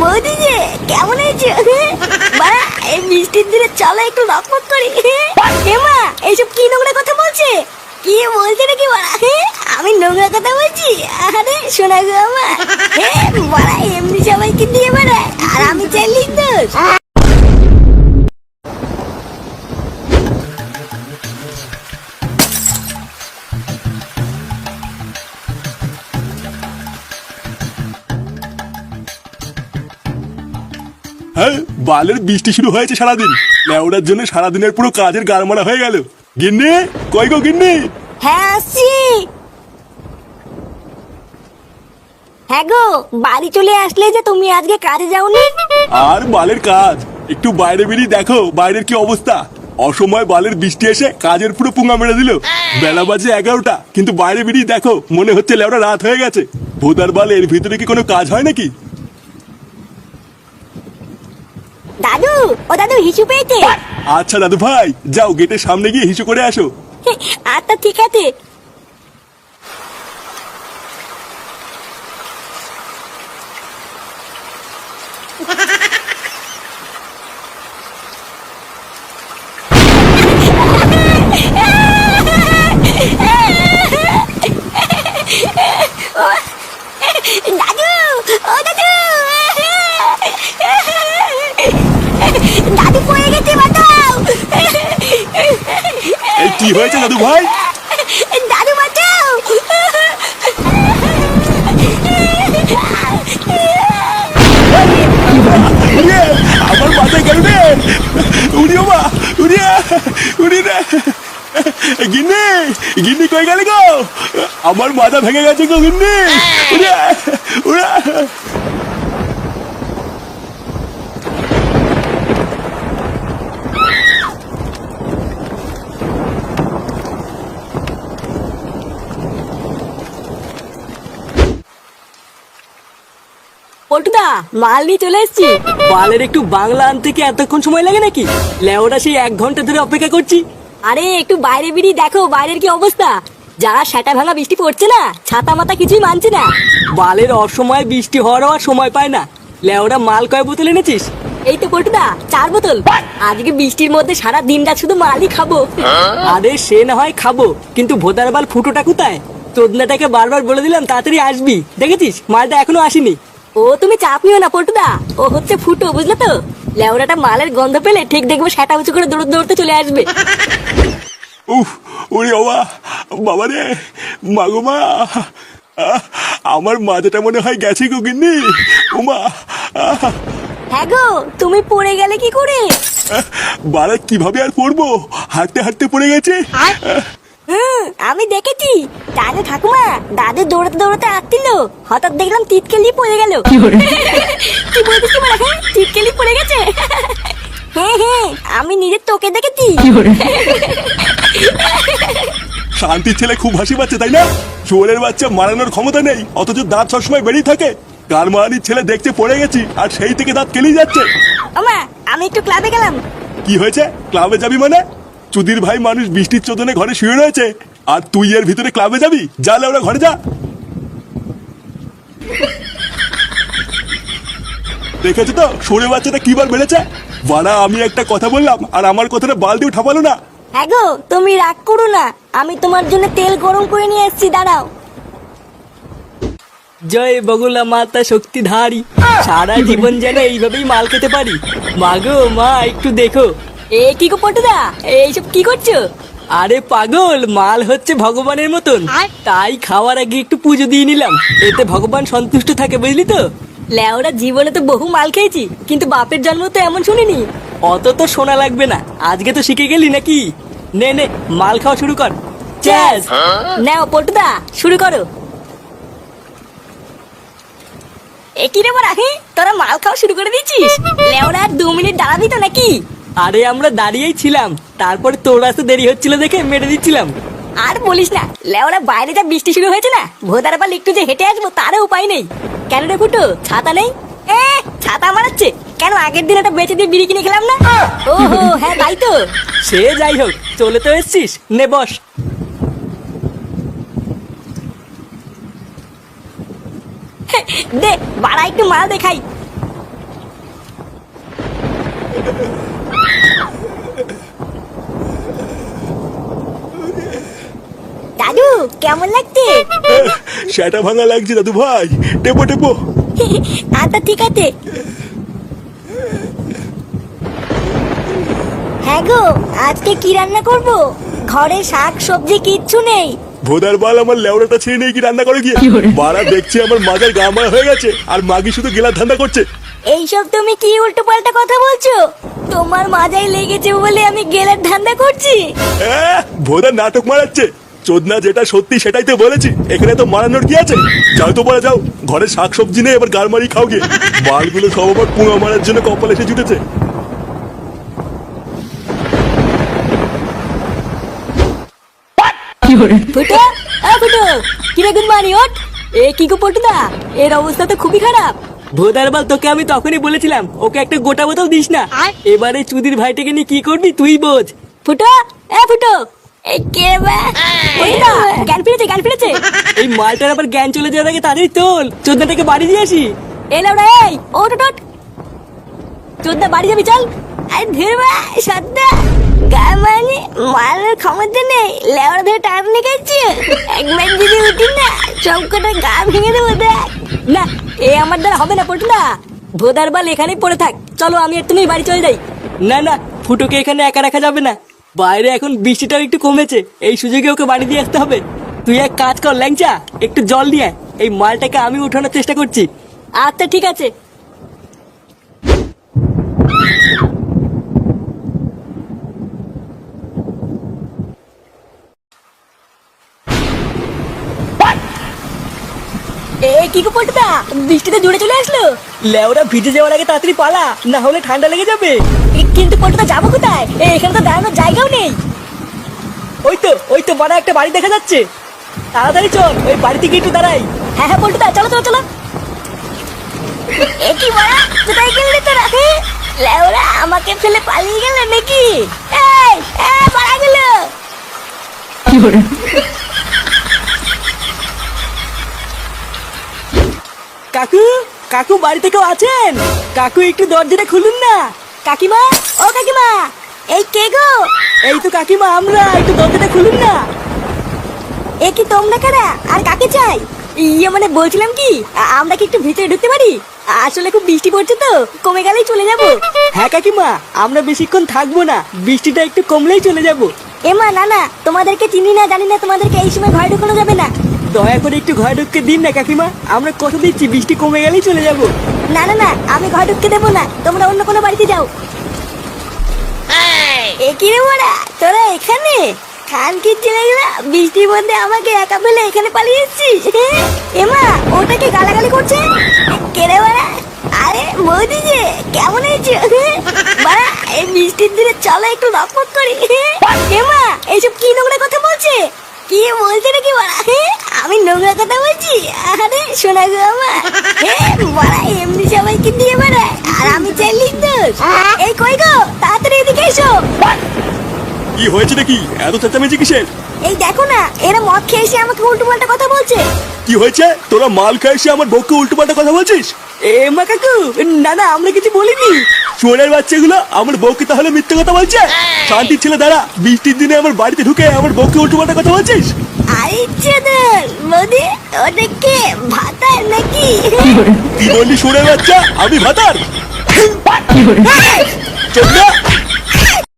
বৌদি যে কেমন আছো? মা, এই মিষ্টির দিনে চলো একটু লকপক করি। হে মা এইসব কি নোংরা কথা বলছে? কি বলছে নাকি বাড়া আমি নোংরা কথা বলছি? আরে, শোনা গো আমার বাড়া এমনি সবাইকে দিয়ে বেড়ায় আর আমি চাইলি দোষ বালের বৃষ্টি শুরু হয়েছে সারাদিন। লেওড়ার জন্য সারাদিনের পুরো কাজের গারমারা হয়ে গেল। গিন্নি কই গো গিন্নি? হ্যাঁ আসছি। হ্যাঁ গো বাড়ি চলে আসলে যে তুমি আজকে কাজে যাওনি? আর বালের কাজ? একটু বাইরে বেরিয়ে দেখো বাইরের কি অবস্থা। অসময় বালের বৃষ্টি এসে কাজের পুরো পুঙ্গা মেরে দিল। বেলা বাজে এগারোটা কিন্তু বাইরে বেরিয়ে দেখো মনে হচ্ছে লেওড়া রাত হয়ে গেছে। ভোদার বাল এর ভিতরে কি কোনো কাজ হয় নাকি? দাদু ও দাদু হিসু পেয়েছে। আচ্ছা দাদু ভাই যাও গেটের সামনে গিয়ে হিসু করে আসো। আচ্ছা ঠিক আছে দাদু ও দাদু দাদু পড়ে গেছে বাঁচাও এই কি হয়েছে দাদু ভাই? দাদু বাঁচাও। আমার মাথায় গেল উড়িও মা উড়িয়ে উড়ি রে। গিন্নি গিন্নি কই গেলে গো? আমার মাথা ভেঙে গেছে গো গিন্নি। উড়িয়ে উড়া পল্টুদা মাল নিয়ে চলে এসেছি। বালের একটু বাংলা আনতে কি এতক্ষণ সময় লাগে নাকি? লেওটা সেই এক ঘণ্টা ধরে অপেক্ষা করছি। আরে একটু বাইরে বেরিয়ে দেখো বাইরের কি অবস্থা। যা সেটা ভাঙা বৃষ্টি পড়ছে না ছাতা মাথা কিছুই মানছে না। বালের অসময় বৃষ্টি হওয়ারও আর সময় পায় না। লেওটা মাল কয় বোতল এনেছিস? এই তো পল্টুদা চার বোতল। আজকে বৃষ্টির মধ্যে সারা দিনটা শুধু মালই খাব। আরে সে না হয় খাব কিন্তু ভোদার বাল ফুটোটা কোথায়? চোদনাটাকে বারবার বলে দিলাম তাড়াতাড়ি আসবি। দেখেছিস? মালটা এখনও আসেনি। ও তুমি চাপ নিও না পল্টুদা। ও হচ্ছে ফুটো বুঝলে তো? লেওড়াটা মালের গন্ধ পেলে ঠিক দেখব সেটা উঁচু করে দৌড় দৌড়তে চলে আসবে। উফ ওরে বাবা বাবা রে মাগো মা। আহ, আমার মাথাটা মনে হয় গেছে গো গিন্নি। উমা আহ, হ্যাঁ গো তুমি পড়ে গেলে কি করে? বাড়া কীভাবে আর পড়ব? হাঁটতে হাঁটতে পড়ে গেছে। আমি দেখেছি। দাদু ঠাকুমা দাদু দৌড়াতে দৌড়াতে আসছিল। হঠাৎ দেখলাম তিতকেলি পড়ে গেল। কি বলছিস কি বলা? হ্যাঁ তিতকেলি পড়ে গেছে। হ্যাঁ হ্যাঁ আমি নিজের তোকে দেখেছি। শান্তির ছেলে খুব হাসি পাচ্ছে তাই না? চোরের বাচ্চা মারানোর ক্ষমতা নেই অথচ দাঁত সবসময় বেরিয়ে থাকে। কার মারানির ছেলে দেখতে পড়ে গেছি আর সেই থেকে দাঁত কেলেই যাচ্ছে। ওমা আমি একটু ক্লাবে গেলাম। কি হয়েছে? ক্লাবে যাবি মানে? চুদির ভাই মানুষ বৃষ্টির চোদনে ঘরে শুয়ে রয়েছে। আর তুই এর ভিতরে ক্লাবে যাবি? যা ওরা ঘরে যা। দেখেছ তো? সরে বাচ্চাটা কিবার বেড়েছে বাড়া আমি একটা কথা বললাম আর আমার কথাটা বালতি উঠাপালো না। হ্যাঁ গো তুমি রাগ করো না। আমি তোমার জন্য তেল গরম করে নিয়ে এসেছি দাঁড়াও। জয় বগুলা মাতা শক্তি শক্তিধারী। সারা জীবন যেন এইভাবেই মাল খেতে পারি। মাগো মা একটু দেখো। এ কি গো পটুদা? এইসব কি করছ? আরে পাগল মাল হচ্ছে ভগবানের মতন। তাই খাওয়ার আগে একটু পুজো দিয়ে নিলাম। এতে ভগবান সন্তুষ্ট থাকে বুঝলি তো? লেওরা জীবনে তো বহু মাল খেয়েছি কিন্তু বাপের জন্ম তো এমন শুনিনি। অত তো শোনা লাগবে না। আজকে তো শিখে গেলি নাকি? নে নে মাল খাওয়া শুরু কর। চ্যাস! নাও পল্টুদা শুরু করো। এ কি রে বড়া তোরা মাল খাওয়া শুরু করে দিয়েছিস? লেওরা আর দু মিনিট দাঁড়াবি তো নাকি? আরে আমরা দাঁড়িয়েই ছিলাম। তারপরে তোর আসতে দেরি হচ্ছিল দেখে মেরে দিচ্ছিলাম। আর বলিস না লেওরা বাইরে যা বৃষ্টি শুরু হয়েছে না ভোদার পাল একটু যে হেঁটে আসব তারও উপায় নেই। কেন রে ফুটো ছাতা নেই? এ ছাতা মারাচ্ছে কেন আগের দিন একটা বেঁচে দিয়ে বিড়ি কিনে খেলাম না? ওহো হ্যাঁ তাই তো। সে যাই হোক চলে তো এসছিস নে বস। দে বাড়া একটু মাল দেখাই। দাদু কেমন লাগছে? সেটা ভাঙা লাগছে দাদু ভাই। টেপো টেপো। আচ্ছা ঠিক আছে। হ্যাঁ গো আজকে কি রান্না করব? ঘরে শাক সবজি কিচ্ছু নেই। ভোদার বাল আমার লেওড়াটা ছেড়ে নিয়ে কি রান্না করে গিয়ে? বাড়া দেখছি আমার মাজার গা হয়ে গেছে আর মাগি শুধু গেলার ধান্দা করছে। এইসব তুমি কি উল্টো পাল্টা কথা বলছো? তোমার মাজায় লেগেছে বলে আমি গেলের ধান্দা করছি। আহ, ভোদার নাটক মারাচ্ছে। চোদনা যেটা সত্যি সেটাই তো বলেছি। এখানে তো মারানোর কি আছে? যাও তো পরে যাও। ঘরে শাক সবজি নেই এবার গাড়মারি খাও গিয়ে। বালগুলো সব আবার পুঙা মারার জন্য কপাল এসে জুটেছে। ফুটো আ ফুটো কিরে গুড মর্নিং ওট এ কি গো পটুদা? এর অবস্থা তো খুবই খারাপ। ভোদার বাল তোকে আমি তখনই বলেছিলাম ওকে একটা গোটা বোতল দিস না। এবারে চুদির ভাইটাকে নিয়ে কি করবি তুই বোঝ। ফুটো? এ ফুটো! এই। কে জ্ঞান ফিরেছে জ্ঞান ফিরেছে। এই মালটার আবার জ্ঞান চলে যাওয়ার আগে তাড়াতাড়ি তোল। চোদ্দাটাকে বাড়ি দিয়ে আসি। এলাও রে এই ওট ওট, ওট চোদ্দা বাড়ি যাবি চল। আরে ধীরবা সদ্দা গায়ে মানে মালের ক্ষমতা নেই লেওয়ার ধরে টান নিকাচ্ছি একবার যদি উঠি না সব কটা গা ভেঙে দেবো দেখ। না এ আমার দ্বারা হবে না পটুদা ভোদার বাল এখানেই পড়ে থাক। চলো আমি আর তুমি বাড়ি চলে যাই। না না ফুটোকে এখানে একা রাখা যাবে না। বাইরে এখন বৃষ্টিটাও একটু কমেছে। এই সুযোগে ওকে বাড়ি দিয়ে আসতে হবে। তুই এক কাজ কর ল্যাংচা একটু জল দিয়ে। এই মালটাকে আমি উঠানোর চেষ্টা করছি। আচ্ছা ঠিক আছে এ কি গো পটুদা বৃষ্টিতে জুড়ে চলে আসলো। লেওরা ভিজে যাওয়ার আগে তাড়াতাড়ি পালা না হলে ঠান্ডা লেগে যাবে। কিন্তু পটুদা যাব কোথায়? এখানে তো দাঁড়ানোর জায়গাও নেই। ওই তো ওই তো বড় একটা বাড়ি দেখা যাচ্ছে। তাড়াতাড়ি চল ওই বাড়িতে গিয়ে একটু দাঁড়াই। হ্যাঁ হ্যাঁ পল্টুদা চলো চলো চলো। এ কি বড়া কোথায় গেলে তোরা? হ্যাঁ? লেওরা আমাকে ফেলে পালিয়ে গেলে নাকি? এই এ পালা গেল। কাকু কাকু বাড়িতে কেউ আছেন? কাকু একটু দরজাটা খুলুন না। কাকিমা? ও কাকিমা এই কে গো? এই তো কাকিমা আমরা একটু দরজাটা খুলুন না। এ কি তোমরা কারা? আর কাকে চাই? ইয়ে মানে বলছিলাম কি আমরা কি একটু ভিতরে ঢুকতে পারি? আসলে খুব বৃষ্টি পড়ছে তো কমে গেলেই চলে যাব। হ্যাঁ কাকিমা আমরা বেশিক্ষণ থাকব না বৃষ্টিটা একটু কমলেই চলে যাব। এমা না না তোমাদেরকে চিনি না জানি না তোমাদেরকে এই সময় ঘরে ঢুকানো যাবে না। দয়া করে একটু ঘরে ঢুকতে দিন না কাকিমা। আমরা কত দিচ্ছি বৃষ্টি কমে গেলেই চলে যাব। না না না আমি ঘর ঢুকতে দেবো না। তোমরা অন্য কোনো বাড়িতে যাও। মোরা? তোরা এখানে? খান কি বৃষ্টির মধ্যে আমাকে একা ফেলে এখানে পালিয়ে এসেছিস? এমা ওটাকে গালাগালি করছে? কে রে আরে বৌদি যে কেমন আছো? বাড়া এই বৃষ্টির দিনে চলো একটু রকমক করি। এমা এইসব কি নোংরা কথা বলছে? কি বলছে নাকি বাড়া? আমি নোংরা কথা বলছি? আরে শোনা গো আমার বাড়া এমনি সবাইকে দিয়ে বেড়ায় আর আমি দোষ এই কই গো তাড়াতাড়ি এদিকে এসো। কি হয়েছে নাকি? এত চেঁচামেচি কিসের? এই দেখো না এরা মদ খেয়ে এসে আমাকে উল্টো পাল্টা কথা বলছে। কি হয়েছে? তোরা মাল খাইছে আমার বউকে উল্টো পাল্টা কথা বলছিস? এ মা কাকু না না আমরা কিছু বলিনি। চোরের বাচ্চাগুলো আমার বউকে তাহলে মিথ্যে কথা বলছে? শান্তি ছেলে দাঁড়া বৃষ্টির দিনে আমার বাড়িতে ঢুকে আমার বউকে উল্টো পাল্টা কথা বলছিস? আরে চেদন মোদি ওদেরকে ভাতার নাকি? কি বললি সুরের বাচ্চা? আমি ভাতার। চোদ্দা